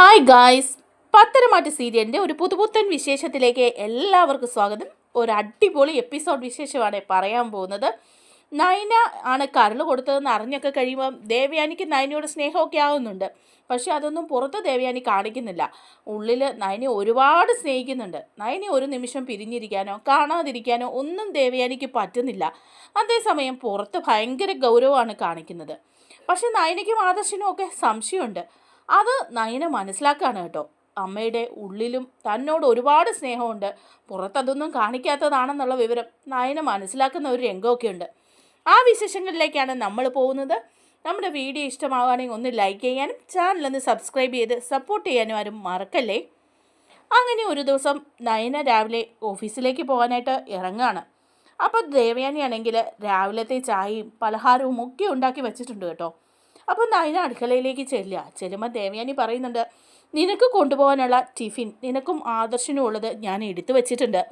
Hi guys Patharamattu സീരിയലിന്റെ ഒരു പുതുപുത്തൻ വിശേഷത്തിലേക്ക് എല്ലാവർക്കും സ്വാഗതം. ഒരു അടിപൊളി എപ്പിസോഡ് വിശേഷമാണ് പറയാൻ പോകുന്നത്. നയന ആണ് കരൾ കൊടുത്തതെന്ന് അറിഞ്ഞൊക്കെ കഴിയുമ്പം ദേവയാനിക്ക് നയനയോട് സ്നേഹമൊക്കെ ആവുന്നുണ്ട്. പക്ഷേ അതൊന്നും പുറത്ത് ദേവയാനി കാണിക്കുന്നില്ല. ഉള്ളിൽ നയനെ ഒരുപാട് സ്നേഹിക്കുന്നുണ്ട്. നയനെ ഒരു നിമിഷം പിരിഞ്ഞിരിക്കാനോ കാണാതിരിക്കാനോ ഒന്നും ദേവയാനിക്ക് പറ്റുന്നില്ല. അതേസമയം പുറത്ത് ഭയങ്കര ഗൗരവമാണ് കാണിക്കുന്നത്. പക്ഷേ നയനയ്ക്കും ആദർശനും ഒക്കെ സംശയമുണ്ട്. അത് നയന മനസ്സിലാക്കുകയാണ് കേട്ടോ. അമ്മയുടെ ഉള്ളിലും തന്നോട് ഒരുപാട് സ്നേഹമുണ്ട്. പുറത്തതൊന്നും കാണിക്കാത്തതാണെന്നുള്ള വിവരം നയന മനസ്സിലാക്കുന്ന ഒരു രംഗമൊക്കെ ഉണ്ട്. ആ വിശേഷങ്ങളിലേക്കാണ് നമ്മൾ പോകുന്നത്. നമ്മുടെ വീഡിയോ ഇഷ്ടമാവുകയാണെങ്കിൽ ഒന്ന് ലൈക്ക് ചെയ്യാനും ചാനലൊന്ന് സബ്സ്ക്രൈബ് ചെയ്ത് സപ്പോർട്ട് ചെയ്യാനും ആരും മറക്കല്ലേ? അങ്ങനെ ഒരു ദിവസം നയന രാവിലെ ഓഫീസിലേക്ക് പോകാനായിട്ട് ഇറങ്ങുകയാണ്. അപ്പോൾ ദേവയാനിയാണെങ്കിൽ രാവിലത്തെ ചായയും പലഹാരവും ഒക്കെ ഉണ്ടാക്കി വെച്ചിട്ടുണ്ട് കേട്ടോ. അപ്പോൾ നയന അടുക്കളയിലേക്ക് ചെല്ലുക. ചെല്ലുമ്പോൾ ദേവയാനി പറയുന്നുണ്ട് നിനക്ക് കൊണ്ടുപോകാനുള്ള ടിഫിൻ നിനക്കും ആദർശനും ഉള്ളത് ഞാൻ എടുത്തു വെച്ചിട്ടുണ്ട്.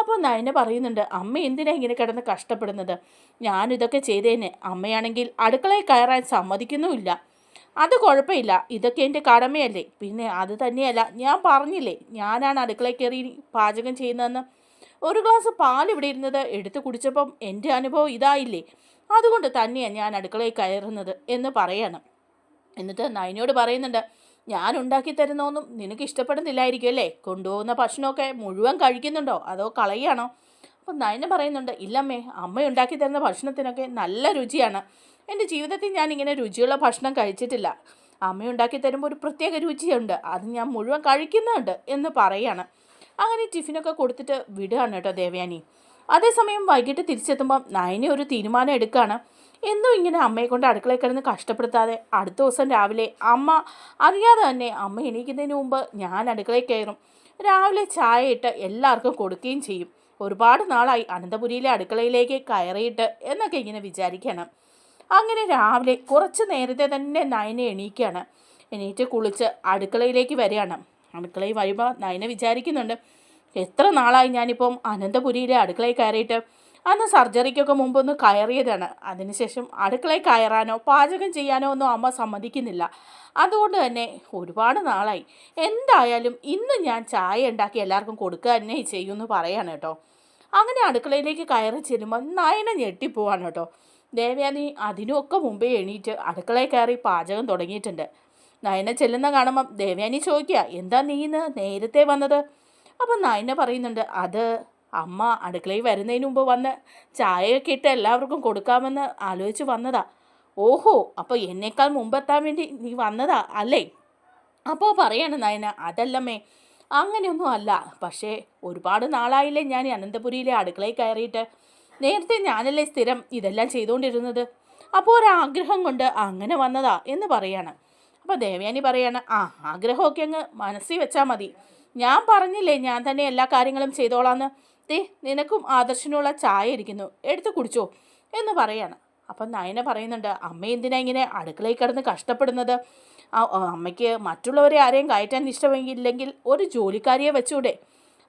അപ്പോൾ നയന പറയുന്നുണ്ട് അമ്മ എന്തിനാ ഇങ്ങനെ കിടന്ന് കഷ്ടപ്പെടുന്നത്? ഞാനിതൊക്കെ ചെയ്തേനെ. അമ്മയാണെങ്കിൽ അടുക്കളയിൽ കയറാൻ സമ്മതിക്കുന്നുമില്ല. അത് കുഴപ്പമില്ല. ഇതൊക്കെ എന്റെ കടമയല്ലേ. പിന്നെ അത് തന്നെയല്ല ഞാൻ പറഞ്ഞില്ലേ ഞാനാണ് അടുക്കളയിൽ കയറി പാചകം ചെയ്യുന്നതെന്ന്. ഒരു ഗ്ലാസ് പാൽ ഇവിടെ ഇരുന്നത് എടുത്ത് കുടിച്ചപ്പം എന്റെ അനുഭവം ഇതായില്ലേ. അതുകൊണ്ട് തന്നെയാണ് ഞാൻ അടുക്കളയിൽ കയറുന്നത് എന്ന് പറയണം. എന്നിട്ട് നൈനയോട് പറയുന്നുണ്ട് ഞാൻ ഉണ്ടാക്കി തരുന്നൊന്നും നിനക്ക് ഇഷ്ടപ്പെടുന്നില്ലായിരിക്കും അല്ലേ? കൊണ്ടുപോകുന്ന ഭക്ഷണമൊക്കെ മുഴുവൻ കഴിക്കുന്നുണ്ടോ? അതോ കളയാണോ അപ്പം നയന പറയുന്നുണ്ട് ഇല്ലമ്മേ അമ്മ ഉണ്ടാക്കി തരുന്ന ഭക്ഷണത്തിനൊക്കെ നല്ല രുചിയാണ്. എന്റെ ജീവിതത്തിൽ ഞാൻ ഇങ്ങനെ രുചിയുള്ള ഭക്ഷണം കഴിച്ചിട്ടില്ല. അമ്മ ഉണ്ടാക്കി തരുമ്പോൾ ഒരു പ്രത്യേക രുചിയുണ്ട്. അത് ഞാൻ മുഴുവൻ കഴിക്കുന്നുണ്ട് എന്ന് പറയാണ്. അങ്ങനെ ടിഫിനൊക്കെ കൊടുത്തിട്ട് വിടുകയാണ് കേട്ടോ ദേവയാനി. അതേസമയം വൈകിട്ട് തിരിച്ചെത്തുമ്പം നയനെ ഒരു തീരുമാനം എടുക്കുകയാണ് എന്നും ഇങ്ങനെ അമ്മയെ കൊണ്ട് അടുക്കളയിൽ കിടന്ന് കഷ്ടപ്പെടുത്താതെ അടുത്ത ദിവസം രാവിലെ അമ്മ അറിയാതെ തന്നെ അമ്മ എണീക്കുന്നതിന് മുമ്പ് ഞാൻ അടുക്കളയിൽ കയറും. രാവിലെ ചായ ഇട്ട് എല്ലാവർക്കും കൊടുക്കുകയും ചെയ്യും. ഒരുപാട് നാളായി അനന്തപുരിയിലെ അടുക്കളയിലേക്ക് കയറിയിട്ട് എന്നൊക്കെ ഇങ്ങനെ വിചാരിക്കണം. അങ്ങനെ രാവിലെ കുറച്ച് നേരത്തെ തന്നെ നയനെ എണീക്കുകയാണ് എണീറ്റ് കുളിച്ച് അടുക്കളയിലേക്ക് വരികയാണ്. അടുക്കളയിൽ വരുമ്പോൾ നയന വിചാരിക്കുന്നുണ്ട് എത്ര നാളായി ഞാനിപ്പം അനന്തപുരിയിലെ അടുക്കളയിൽ കയറിയിട്ട്? അന്ന് സർജറിക്കൊക്കെ മുമ്പൊന്ന് കയറിയതാണ്. അതിനുശേഷം അടുക്കളയിൽ കയറാനോ പാചകം ചെയ്യാനോ ഒന്നും അമ്മ സമ്മതിക്കുന്നില്ല. അതുകൊണ്ട് തന്നെ ഒരുപാട് നാളായി. എന്തായാലും ഇന്ന് ഞാൻ ചായ ഉണ്ടാക്കി എല്ലാവർക്കും കൊടുക്കുക തന്നെ ചെയ്യുമെന്ന് പറയാണ് കേട്ടോ. അങ്ങനെ അടുക്കളയിലേക്ക് കയറി ചെല്ലുമ്പോൾ നയന ഞെട്ടിപ്പോവാണ് കേട്ടോ. ദേവയാനി അതിനുമൊക്കെ മുമ്പേ എണീറ്റ് അടുക്കളയിൽ കയറി പാചകം തുടങ്ങിയിട്ടുണ്ട്. നയന ചെല്ലുന്ന കാണുമ്പം ദേവയാനി ചോദിക്കുക എന്താ നീ ഇന്ന് നേരത്തെ വന്നത്? അപ്പം നയന പറയുന്നുണ്ട് അത് അമ്മ അടുക്കളയിൽ വരുന്നതിന് മുമ്പ് വന്ന് ചായയൊക്കെ ഇട്ട് എല്ലാവർക്കും കൊടുക്കാമെന്ന് ആലോചിച്ച് വന്നതാ. ഓഹോ അപ്പോൾ എന്നേക്കാൾ മുമ്പെത്താൻ വേണ്ടി നീ വന്നതാ അല്ലേ? അപ്പോൾ പറയാണ് നയന അതല്ലമ്മേ അങ്ങനെയൊന്നും അല്ല. പക്ഷേ ഒരുപാട് നാളായില്ലേ ഞാൻ അനന്തപുരിയിലെ അടുക്കളയിൽ കയറിയിട്ട്. നേരത്തെ ഞാനല്ലേ സ്ഥിരം ഇതെല്ലാം ചെയ്തുകൊണ്ടിരുന്നത് അപ്പോൾ ഒരാഗ്രഹം കൊണ്ട് അങ്ങനെ വന്നതാ എന്ന് പറയാണ്. അപ്പോൾ ദേവയാനി പറയാണ് ആ ആഗ്രഹമൊക്കെ അങ്ങ് മനസ്സിൽ വെച്ചാൽ മതി. ഞാൻ പറഞ്ഞില്ലേ ഞാൻ തന്നെ എല്ലാ കാര്യങ്ങളും ചെയ്തോളാന്ന്. ദേ നിനക്കും ആദർശനുള്ള ചായ ഇരിക്കുന്നു. എടുത്ത് കുടിച്ചോ. എന്ന് പറയാണ്. അപ്പം നയന പറയുന്നുണ്ട് അമ്മ എന്തിനാ ഇങ്ങനെ അടുക്കളയിൽ കിടന്ന് കഷ്ടപ്പെടുന്നത്? ആ, അമ്മയ്ക്ക് മറ്റുള്ളവരെ ആരെയും കയറ്റാൻ ഇഷ്ടമെങ്കിൽ ഒരു ജോലിക്കാരിയെ വെച്ചൂടെ.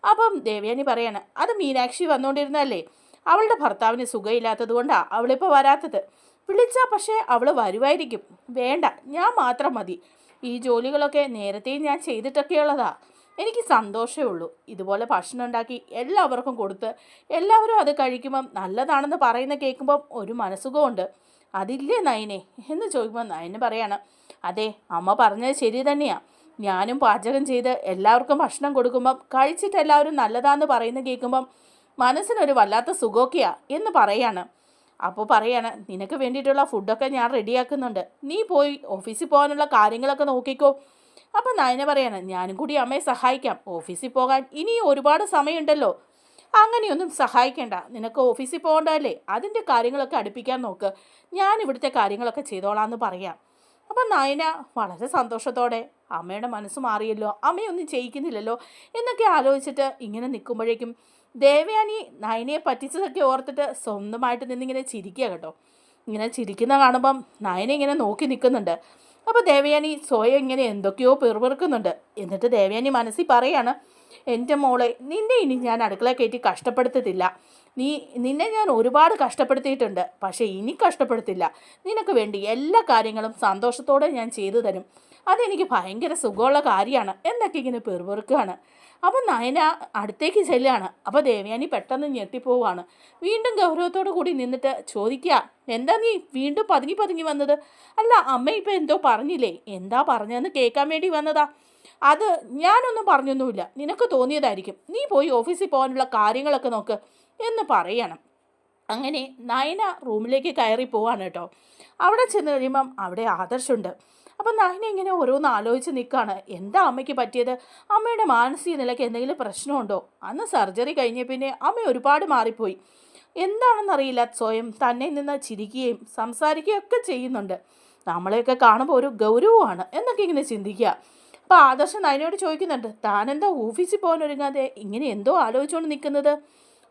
അപ്പം ദേവയാനി പറയാണ് അത് മീനാക്ഷി വന്നുകൊണ്ടിരുന്നല്ലേ അവളുടെ ഭർത്താവിന് സുഖമില്ലാത്തത് കൊണ്ടാണ് അവളിപ്പോൾ വരാത്തത്. വിളിച്ചാൽ പക്ഷേ അവൾ വരുമായിരിക്കും വേണ്ട ഞാൻ മാത്രം മതി. ഈ ജോലികളൊക്കെ നേരത്തെ ഞാൻ ചെയ്തിട്ടൊക്കെയുള്ളതാ. എനിക്ക് സന്തോഷമേ ഉള്ളൂ. ഇതുപോലെ ഭക്ഷണം ഉണ്ടാക്കി എല്ലാവർക്കും കൊടുത്ത് എല്ലാവരും അത് കഴിക്കുമ്പം നല്ലതാണെന്ന് പറയുന്ന കേൾക്കുമ്പം ഒരു മനസ്സുഖമുണ്ട് അതില്ലേ നയനെ? എന്ന് ചോദിക്കുമ്പോൾ നയന് പറയാണ് അതെ അമ്മ പറഞ്ഞത് ശരി തന്നെയാണ് ഞാനും പാചകം ചെയ്ത് എല്ലാവർക്കും ഭക്ഷണം കൊടുക്കുമ്പം കഴിച്ചിട്ട് എല്ലാവരും നല്ലതാന്ന് പറയുന്ന കേൾക്കുമ്പം മനസ്സിനൊരു വല്ലാത്ത സുഖമൊക്കെയാണ് എന്ന് പറയാണ്. അപ്പോൾ പറയാണ് നിനക്ക് വേണ്ടിയിട്ടുള്ള ഫുഡൊക്കെ ഞാൻ റെഡിയാക്കുന്നുണ്ട് നീ പോയി ഓഫീസിൽ പോകാനുള്ള കാര്യങ്ങളൊക്കെ നോക്കിക്കോ. അപ്പം നയന പറയാണ് ഞാനും കൂടി അമ്മയെ സഹായിക്കാം. ഓഫീസിൽ പോകാൻ ഇനി ഒരുപാട് സമയമുണ്ടല്ലോ. അങ്ങനെയൊന്നും സഹായിക്കേണ്ട. നിനക്ക് ഓഫീസിൽ പോകണ്ടല്ലേ അതിന്റെ കാര്യങ്ങളൊക്കെ അടുപ്പിക്കാൻ നോക്ക്. ഞാൻ ഇവിടുത്തെ കാര്യങ്ങളൊക്കെ ചെയ്തോളാം എന്ന് പറയാം. അപ്പം നയന വളരെ സന്തോഷത്തോടെ അമ്മയുടെ മനസ്സ് മാറിയല്ലോ അമ്മയൊന്നും ചെയ്യിക്കുന്നില്ലല്ലോ എന്നൊക്കെ ആലോചിച്ചിട്ട് ഇങ്ങനെ നിൽക്കുമ്പോഴേക്കും ദേവയാനി നയനയെ പറ്റിച്ചതൊക്കെ ഓർത്തിട്ട് സ്വന്തമായിട്ട് നിന്നിങ്ങനെ ചിരിക്കുക കേട്ടോ. ഇങ്ങനെ ചിരിക്കുന്ന കാണുമ്പം നയന ഇങ്ങനെ നോക്കി നിൽക്കുന്നുണ്ട്. അപ്പോൾ ദേവയാനി സ്വയം ഇങ്ങനെ എന്തൊക്കെയോ പിറുപിറുക്കുന്നുണ്ട്. എന്നിട്ട് ദേവയാനി മനസ്സിൽ പറയാണ് എന്റെ മോളെ നിന്നെ ഇനി ഞാൻ അടുക്കള കയറ്റി കഷ്ടപ്പെടുത്തത്തില്ല. നീ നിന്നെ ഞാൻ ഒരുപാട് കഷ്ടപ്പെടുത്തിയിട്ടുണ്ട് പക്ഷേ ഇനി കഷ്ടപ്പെടുത്തില്ല. നിനക്ക് വേണ്ടി എല്ലാ കാര്യങ്ങളും സന്തോഷത്തോടെ ഞാൻ ചെയ്തു തരും. അതെനിക്ക് ഭയങ്കര സുഖമുള്ള കാര്യമാണ്. എന്നൊക്കെ ഇങ്ങനെ പെറുപെറുക്കുകയാണ്. അപ്പം നയന അടുത്തേക്ക് ചെല്ലുകയാണ്. അപ്പോൾ ദേവയാനി പെട്ടെന്ന് ഞെട്ടിപ്പോവാണ് വീണ്ടും ഗൗരവത്തോടു കൂടി നിന്നിട്ട് ചോദിക്കുക എന്താ നീ വീണ്ടും പതുങ്ങി പതുങ്ങി വന്നത്? അല്ല അമ്മ ഇപ്പം എന്തോ പറഞ്ഞില്ലേ? എന്താ പറഞ്ഞതെന്ന് കേൾക്കാൻ വേണ്ടി വന്നതാ. അത് ഞാനൊന്നും പറഞ്ഞൊന്നുമില്ല. നിനക്ക് തോന്നിയതായിരിക്കും. നീ പോയി ഓഫീസിൽ പോകാനുള്ള കാര്യങ്ങളൊക്കെ നോക്ക് എന്ന് പറയണം. അങ്ങനെ നയന റൂമിലേക്ക് കയറി പോവാണ് കേട്ടോ. അവിടെ ചെന്ന് കഴിയുമ്പം അവിടെ ആദർശുണ്ട്. അപ്പം നയന ഇങ്ങനെ ഓരോന്ന് ആലോചിച്ച് നിൽക്കുകയാണ് എന്താ അമ്മയ്ക്ക് പറ്റിയത്? അമ്മയുടെ മാനസിക നിലയ്ക്ക് എന്തെങ്കിലും പ്രശ്നമുണ്ടോ? അന്ന് സർജറി കഴിഞ്ഞ പിന്നെ അമ്മ ഒരുപാട് മാറിപ്പോയി. എന്താണെന്നറിയില്ല. സ്വയം തന്നെ നിന്ന് ചിരിക്കുകയും സംസാരിക്കുകയും ഒക്കെ ചെയ്യുന്നുണ്ട്. നമ്മളെയൊക്കെ കാണുമ്പോൾ ഒരു ഗൗരവമാണ് എന്നൊക്കെ ഇങ്ങനെ ചിന്തിക്കുക. അപ്പോൾ ആദർശം നയനയോട് ചോദിക്കുന്നുണ്ട് താനെന്താ ഓഫീസിൽ പോകാൻ ഒരുങ്ങാതെ ഇങ്ങനെ എന്തോ ആലോചിച്ചുകൊണ്ട് നിൽക്കുന്നത്?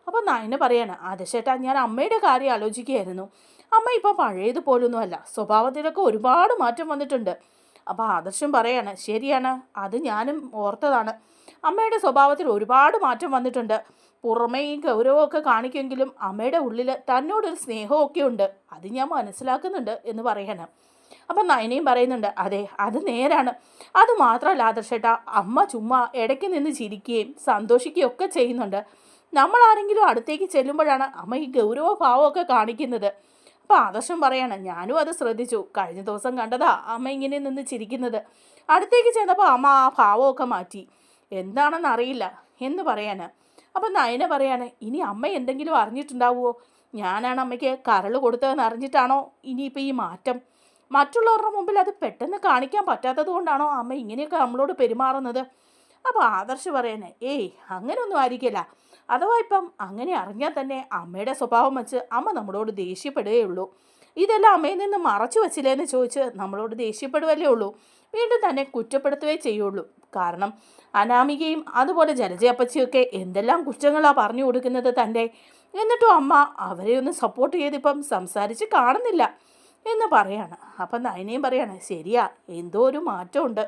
അപ്പോൾ നയന പറയാണ് ആദർശേട്ടാ ഞാൻ അമ്മയുടെ കാര്യം ആലോചിക്കുകയായിരുന്നു. അമ്മ ഇപ്പോൾ പഴയതുപോലൊന്നുമല്ല. സ്വഭാവത്തിലൊക്കെ ഒരുപാട് മാറ്റം വന്നിട്ടുണ്ട്. അപ്പോൾ ആദർശം പറയാണ് ശരിയാണ് അത് ഞാനും ഓർത്തതാണ്. അമ്മയുടെ സ്വഭാവത്തിൽ ഒരുപാട് മാറ്റം വന്നിട്ടുണ്ട്. പുറമേ ഗൗരവമൊക്കെ കാണിക്കുമെങ്കിലും അമ്മയുടെ ഉള്ളിൽ തന്നോടൊരു സ്നേഹമൊക്കെ ഉണ്ട്. അത് ഞാൻ മനസ്സിലാക്കുന്നുണ്ട് എന്ന് പറയണം. അപ്പം നയനയും പറയുന്നുണ്ട് അതെ അത് നേരാണ്. അത് മാത്രമല്ല ആദർശേട്ടാ അമ്മ ചുമ്മാ ഇടയ്ക്ക് നിന്ന് ചിരിക്കുകയും സന്തോഷിക്കുകയും ഒക്കെ ചെയ്യുന്നുണ്ട്. നമ്മൾ ആരെങ്കിലും അടുത്തേക്ക് ചെല്ലുമ്പോഴാണ് അമ്മ ഈ ഗൗരവ ഭാവമൊക്കെ കാണിക്കുന്നത്. അപ്പോൾ ആദർശം പറയാണ് ഞാനും അത് ശ്രദ്ധിച്ചു. കഴിഞ്ഞ ദിവസം കണ്ടതാ അമ്മ ഇങ്ങനെ നിന്ന് ചിരിക്കുന്നത്. അടുത്തേക്ക് ചെന്നപ്പോൾ അമ്മ ആ ഭാവമൊക്കെ മാറ്റി. എന്താണെന്ന് അറിയില്ല എന്ന് പറയാന് അപ്പം നയന പറയാണ് ഇനി അമ്മ എന്തെങ്കിലും അറിഞ്ഞിട്ടുണ്ടാവുമോ ഞാനാണ് അമ്മയ്ക്ക് കരൾ കൊടുത്തതെന്ന് അറിഞ്ഞിട്ടാണോ ഇനിയിപ്പോൾ ഈ മാറ്റം? മറ്റുള്ളവരുടെ മുമ്പിൽ അത് പെട്ടെന്ന് കാണിക്കാൻ പറ്റാത്തത് കൊണ്ടാണോ അമ്മ ഇങ്ങനെയൊക്കെ നമ്മളോട് പെരുമാറുന്നത്? അപ്പോൾ ആദർശ് പറയണേ ഏയ് അങ്ങനെയൊന്നും ആയിരിക്കില്ല. അഥവാ ഇപ്പം അങ്ങനെ അറിഞ്ഞാൽ തന്നെ അമ്മയുടെ സ്വഭാവം വെച്ച് അമ്മ നമ്മളോട് ദേഷ്യപ്പെടുകയുള്ളൂ. ഇതെല്ലാം അമ്മയിൽ നിന്ന് മറച്ചു വച്ചില്ലേന്ന് ചോദിച്ച് നമ്മളോട് ദേഷ്യപ്പെടുവല്ലേ ഉള്ളൂ. വീണ്ടും തന്നെ കുറ്റപ്പെടുത്തുകയേ ചെയ്യുള്ളൂ. കാരണം അനാമികയും അതുപോലെ ജലജയപ്പച്ചിയൊക്കെ എന്തെല്ലാം കുറ്റങ്ങളാണ് പറഞ്ഞു കൊടുക്കുന്നത് തന്റെ? എന്നിട്ടും അമ്മ അവരെ ഒന്ന് സപ്പോർട്ട് ചെയ്തിപ്പം സംസാരിച്ച് കാണുന്നില്ല എന്ന് പറയാണ്. അപ്പം നയനയും പറയാണ് ശരിയാ എന്തോ ഒരു മാറ്റമുണ്ട്.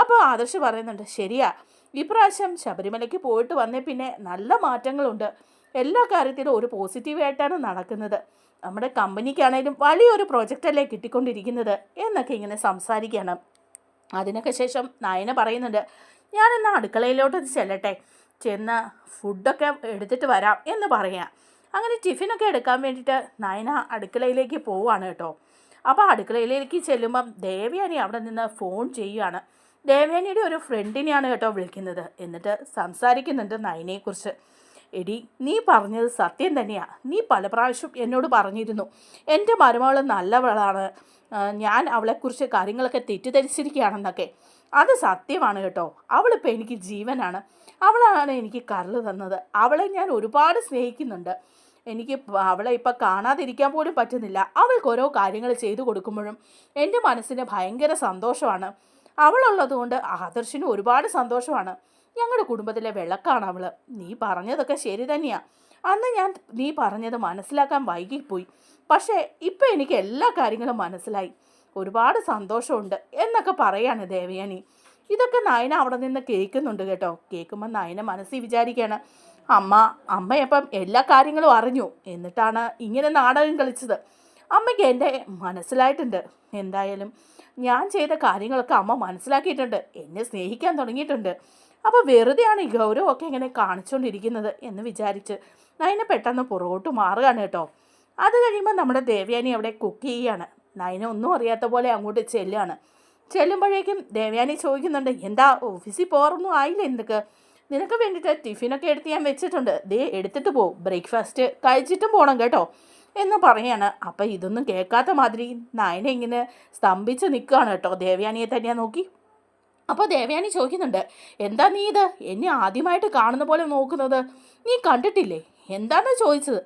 അപ്പോൾ ആദർശ് പറയുന്നുണ്ട് ശരിയാ ഇപ്രാവശ്യം ശബരിമലയ്ക്ക് പോയിട്ട് വന്നേ പിന്നെ നല്ല മാറ്റങ്ങളുണ്ട്. എല്ലാ കാര്യത്തിലും ഒരു പോസിറ്റീവായിട്ടാണ് നടക്കുന്നത്. നമ്മുടെ കമ്പനിക്കാണേലും വലിയൊരു പ്രോജക്റ്റല്ലേ കിട്ടിക്കൊണ്ടിരിക്കുന്നത് എന്നൊക്കെ ഇങ്ങനെ സംസാരിക്കണം. അതിനൊക്കെ ശേഷം നയന പറയുന്നുണ്ട് ഞാനെന്നാ അടുക്കളയിലോട്ട് ചെല്ലട്ടെ. ചെന്ന് ഫുഡൊക്കെ എടുത്തിട്ട് വരാം എന്ന് പറയാം. അങ്ങനെ ടിഫിനൊക്കെ എടുക്കാൻ വേണ്ടിയിട്ട് നയന അടുക്കളയിലേക്ക് പോവാണ് കേട്ടോ. അപ്പോൾ അടുക്കളയിലേക്ക് ചെല്ലുമ്പം ദേവയാനി അവിടെ നിന്ന് ഫോൺ ചെയ്യുകയാണ് ദേവയാനിയുടെ ഒരു ഫ്രണ്ടിനെയാണ് കേട്ടോ വിളിക്കുന്നത്. എന്നിട്ട് സംസാരിക്കുന്നുണ്ട് നയനയെക്കുറിച്ച്. എടി നീ പറഞ്ഞത് സത്യം തന്നെയാണ് നീ പല പ്രാവശ്യം എന്നോട് പറഞ്ഞിരുന്നു. എന്റെ മരുമകൾ നല്ലവളാണ്. ഞാൻ അവളെക്കുറിച്ച് കാര്യങ്ങളൊക്കെ തെറ്റിദ്ധരിച്ചിരിക്കുകയാണെന്നൊക്കെ. അത് സത്യമാണ് കേട്ടോ. അവളിപ്പോൾ എനിക്ക് ജീവനാണ്. അവളാണ് എനിക്ക് കരൾ തന്നത്. അവളെ ഞാൻ ഒരുപാട് സ്നേഹിക്കുന്നുണ്ട്. എനിക്ക് അവളെ ഇപ്പം കാണാതിരിക്കാൻ പോലും പറ്റുന്നില്ല. അവൾക്ക് ഓരോ കാര്യങ്ങൾ ചെയ്തു കൊടുക്കുമ്പോഴും എന്റെ മനസ്സിന് ഭയങ്കര സന്തോഷമാണ്. അവളുള്ളത് കൊണ്ട് ആദർശിന് ഒരുപാട് സന്തോഷമാണ്. ഞങ്ങളുടെ കുടുംബത്തിലെ വിളക്കാണ് അവൾ നീ പറഞ്ഞതൊക്കെ ശരി തന്നെയാ. അന്ന് ഞാൻ നീ പറഞ്ഞത് മനസ്സിലാക്കാൻ വൈകിപ്പോയി. പക്ഷേ ഇപ്പം എനിക്ക് എല്ലാ കാര്യങ്ങളും മനസ്സിലായി. ഒരുപാട് സന്തോഷമുണ്ട് എന്നൊക്കെ പറയാണ് ദേവയാനി. ഇതൊക്കെ നയന അവിടെ നിന്ന് കേൾക്കുന്നുണ്ട് കേട്ടോ. കേൾക്കുമ്പോൾ നയന മനസ്സിൽ വിചാരിക്കുകയാണ് അമ്മ അമ്മയപ്പം എല്ലാ കാര്യങ്ങളും അറിഞ്ഞു. എന്നിട്ടാണ് ഇങ്ങനെ നാടകം കളിച്ചത്. അമ്മയ്ക്ക് എന്റെ മനസ്സിലായിട്ടുണ്ട്. എന്തായാലും ഞാൻ ചെയ്ത കാര്യങ്ങളൊക്കെ അമ്മ മനസ്സിലാക്കിയിട്ടുണ്ട്. എന്നെ സ്നേഹിക്കാൻ തുടങ്ങിയിട്ടുണ്ട്. അപ്പോൾ വെറുതെയാണ് ഈ ഗൗരവമൊക്കെ ഇങ്ങനെ കാണിച്ചുകൊണ്ടിരിക്കുന്നത് എന്ന് വിചാരിച്ച് നയന പെട്ടെന്ന് പുറകോട്ട് മാറുകയാണ് കേട്ടോ. അത് കഴിയുമ്പോൾ നമ്മുടെ ദേവയാനി അവിടെ കുക്ക് ചെയ്യുകയാണ്. നയന ഒന്നും അറിയാത്ത പോലെ അങ്ങോട്ട് ചെല്ലുകയാണ്. ചെല്ലുമ്പോഴേക്കും ദേവയാനി ചോദിക്കുന്നുണ്ട് എന്താ ഓഫീസിൽ പോകാറൊന്നും ആയില്ല എന്തൊക്കെ നിനക്ക് വേണ്ടിയിട്ട് ടിഫിനൊക്കെ എടുത്ത് ഞാൻ വെച്ചിട്ടുണ്ട്. ദേ എടുത്തിട്ട് പോകും ബ്രേക്ക്ഫാസ്റ്റ് കഴിച്ചിട്ടും പോകണം കേട്ടോ. എന്ന് പറയാണ്. അപ്പം ഇതൊന്നും കേൾക്കാത്ത മാതിരി നയന ഇങ്ങനെ സ്തംഭിച്ച് നിൽക്കുകയാണ് കേട്ടോ. ദേവയാനിയെ തന്നെയാണ് നോക്കി. അപ്പോൾ ദേവയാനി ചോദിക്കുന്നുണ്ട് എന്താ നീ ഇത്? എന്നെ ആദ്യമായിട്ട് കാണുന്ന പോലെ നോക്കുന്നത്. നീ കണ്ടിട്ടില്ലേ? എന്താണെന്ന് ചോദിച്ചത്?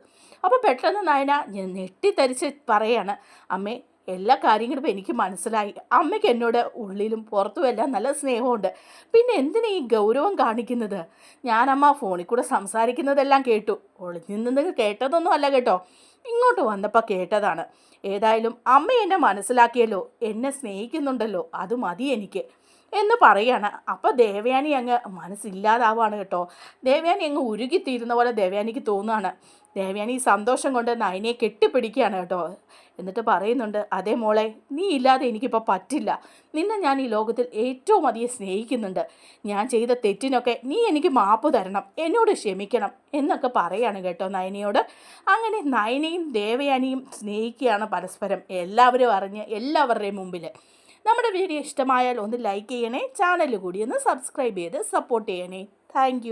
അപ്പോൾ പെട്ടെന്ന് നയന ഞെട്ടിത്തരിച്ച് പറയാണ് അമ്മേ എല്ലാ കാര്യങ്ങളും ഇപ്പം എനിക്ക് മനസ്സിലായി. അമ്മയ്ക്ക് എന്നോട് ഉള്ളിലും പുറത്തും എല്ലാം നല്ല സ്നേഹമുണ്ട്. പിന്നെ എന്തിനാ ഈ ഗൗരവം കാണിക്കുന്നത്? ഞാനമ്മ ഫോണിൽ കൂടെ സംസാരിക്കുന്നതെല്ലാം കേട്ടു. ഒളിഞ്ഞു നിന്ന് കേട്ടതൊന്നും അല്ല കേട്ടോ. ഇങ്ങോട്ട് വന്നപ്പോൾ കേട്ടതാണ്. ഏതായാലും അമ്മ എന്നെ മനസ്സിലാക്കിയല്ലോ. എന്നെ സ്നേഹിക്കുന്നുണ്ടല്ലോ. അത് മതി എനിക്ക് എന്ന് പറയാണ്. അപ്പോൾ ദേവയാനി അങ്ങ് മനസ്സില്ലാതാവാണ് കേട്ടോ. ദേവയാനി അങ്ങ് ഉരുകിത്തീരുന്ന പോലെ ദേവയാനിക്ക് തോന്നുകയാണ്. ദേവയാനി സന്തോഷം കൊണ്ട് നയനയെ കെട്ടിപ്പിടിക്കുകയാണ് കേട്ടോ. എന്നിട്ട് പറയുന്നുണ്ട് അതേ മോളെ നീ ഇല്ലാതെ എനിക്കിപ്പോൾ പറ്റില്ല. നിന്നെ ഞാൻ ഈ ലോകത്തിൽ ഏറ്റവും അധികം സ്നേഹിക്കുന്നുണ്ട്. ഞാൻ ചെയ്ത തെറ്റിനൊക്കെ നീ എനിക്ക് മാപ്പ് തരണം എന്നോട് ക്ഷമിക്കണം എന്നൊക്കെ പറയാണ് കേട്ടോ നയനയോട്. അങ്ങനെ നയനയും ദേവയാനിയും സ്നേഹിക്കുകയാണ് പരസ്പരം എല്ലാവരും അറിഞ്ഞ് എല്ലാവരുടെയും മുമ്പിൽ നമ്മുടെ വീഡിയോ ഇഷ്ടമായാൽ ഒന്ന് ലൈക്ക് ചെയ്യണേ ചാനൽ കൂടി ഒന്ന് സബ്സ്ക്രൈബ് ചെയ്ത് സപ്പോർട്ട് ചെയ്യണേ. താങ്ക്